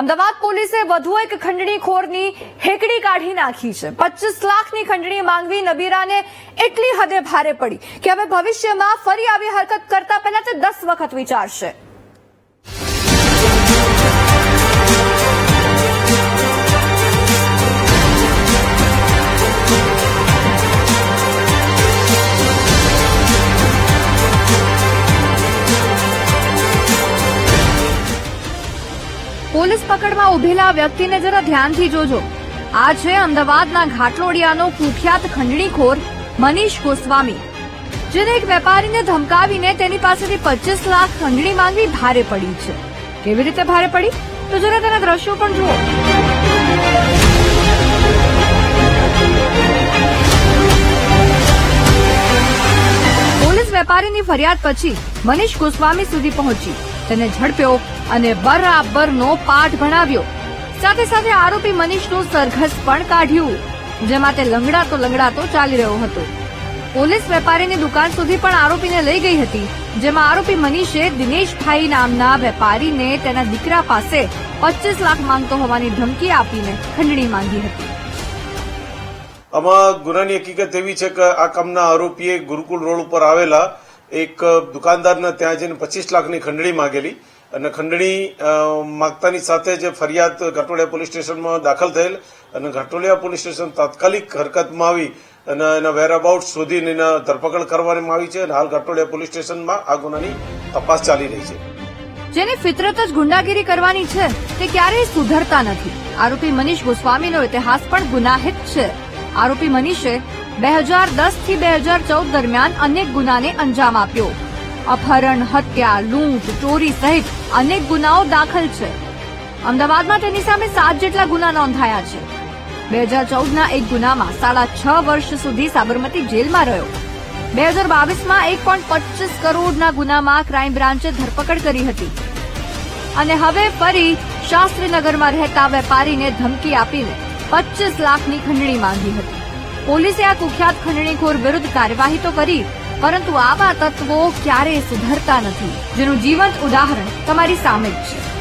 અમદાવાદ પોલીસે વધુ એક ખંડણીખોરની હેકડી કાઢી નાખી છે. પચીસ લાખની ખંડણી માંગવી નબીરાને એટલી હદે ભારે પડી કે હવે ભવિષ્યમાં ફરી આવી હરકત કરતા પહેલા તે દસ વખત વિચારશે. પોલીસ પકડમાં ઉભેલા વ્યક્તિને જરા ધ્યાનથી જોજો. આ છે અમદાવાદના ઘાટલોડિયાનો કુખ્યાત ખંડણીખોર મનીષ ગોસ્વામી, જેને એક વેપારીને ધમકાવીને તેની પાસેથી પચીસ લાખ ખંડણી માંગવી ભારે પડી છે. કેવી રીતે ભારે પડી? તો જરા તેના દ્રશ્યો પણ જુઓ. પોલીસ વેપારીની ફરિયાદ પછી મનીષ ગોસ્વામી સુધી પહોંચી. તેને ઝડપ્યો અને બરાબરનો પાઠ ભણાવ્યો. સાથે સાથે આરોપી મનીષનું સરઘસ પણ કાઢ્યું, જેમાં તે લંગડાતો લંગડાતો ચાલી રહ્યો હતો. પોલીસ વેપારીની દુકાન સુધી પણ આરોપીને લઈ ગઈ હતી, જેમાં આરોપી મનીષે દિનેશભાઈ નામના વેપારીને તેના દીકરા પાસે પચીસ લાખ માંગતો હોવાની ધમકી આપીને ખંડણી માંગી હતી. આમાં ગુનાની હકીકત એવી છે કે આ કામના આરોપીએ ગુરુકુળ રોડ ઉપર આવેલા એક દુકાનદારના ત્યાં જઈને પચીસ લાખની ખંડણી માંગેલી અને ખંડણી માગતાની સાથે જે ફરિયાદ ઘાટોડિયા પોલીસ સ્ટેશનમાં દાખલ થયેલ અને ઘાટોડિયા પોલીસ સ્ટેશન તાત્કાલિક હરકતમાં આવી અને એના વેરાબાઉટ શોધીને એના ધરપકડ કરવામાં આવી છે અને હાલ ઘાટોડિયા પોલીસ સ્ટેશનમાં આ ગુનાની તપાસ ચાલી રહી છે. જેની ફિતરત જ ગુંડાગીરી કરવાની છે, તે ક્યારેય સુધરતા નથી. આરોપી મનીષ ગોસ્વામીનો ઇતિહાસ પણ ગુનાહિત છે. આરોપી મનીષે બે હજાર દસથી બે હજાર ચૌદ દરમિયાન અનેક ગુનાને અંજામ આપ્યો. અપહરણ, હત્યા, લૂંટ, ચોરી સહિત અનેક ગુનાઓ દાખલ છે. અમદાવાદમાં તેની સામે સાત જેટલા ગુના નોંધાયા છે. બે હજાર ચૌદના એક ગુનામાં સાડા છ વર્ષ સુધી સાબરમતી જેલમાં રહ્યો. બે હજાર બાવીસમાં એક પોઈન્ટ પચીસ કરોડના ગુનામાં ક્રાઇમ બ્રાન્ચે ધરપકડ કરી હતી. અને હવે ફરી શાસ્ત્રીનગરમાં રહેતા વેપારીને ધમકી આપીને પચીસ લાખની ખંડણી માંગી હતી. પોલીસે આ કુખ્યાત ખંડણીખોર વિરુદ્ધ કાર્યવાહી તો કરી, પરંતુ આવા તત્વો ક્યારેય સુધરતા નથી, જેનું જીવંત ઉદાહરણ તમારી સામે જ છે.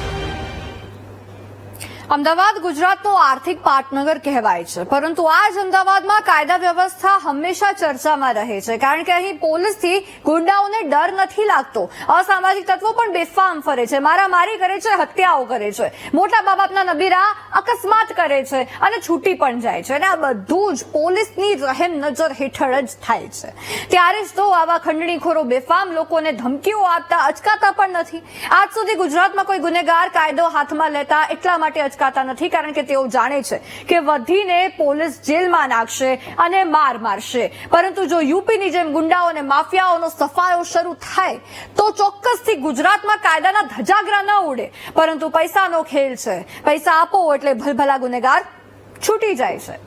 અમદાવાદ ગુજરાતનો આર્થિક પાટનગર કહેવાય છે. પરંતુ આ જ અમદાવાદમાં કાયદા વ્યવસ્થા હંમેશા ચર્ચામાં રહે છે. કારણ કે અહીં પોલીસથી ગુંડાઓને ડર નથી લાગતો. અસામાજિક તત્વો પણ બેફામ ફરે છે. મારામારી કરે છે, હત્યાઓ કરે છે. મોટા બાબાપના નબીરા અકસ્માત કરે છે અને છૂટી પણ જાય છે. અને આ બધું જ પોલીસની રહેમ નજર હેઠળ જ થાય છે. ત્યારે જ તો આવા ખંડણીખોરો બેફામ લોકોને ધમકીઓ આપતા અચકાતા પણ નથી. આજ સુધી ગુજરાતમાં કોઈ ગુનેગાર કાયદો હાથમાં લેતા એટલા માટે અચકાતા નથી કારણ કે તેઓ જાણે છે કે વધીને પોલીસ જેલમાં નાખશે અને માર મારશે. પરંતુ જો યુપીની જેમ ગુંડાઓ અને માફિયાઓનો સફાયો શરૂ થાય, તો ચોક્કસથી ગુજરાતમાં કાયદાના ધજાગરા ન ઉડે. પરંતુ પૈસાનો ખેલ છે. પૈસા આપો એટલે ભલભલા ગુનેગાર છૂટી જાય છે.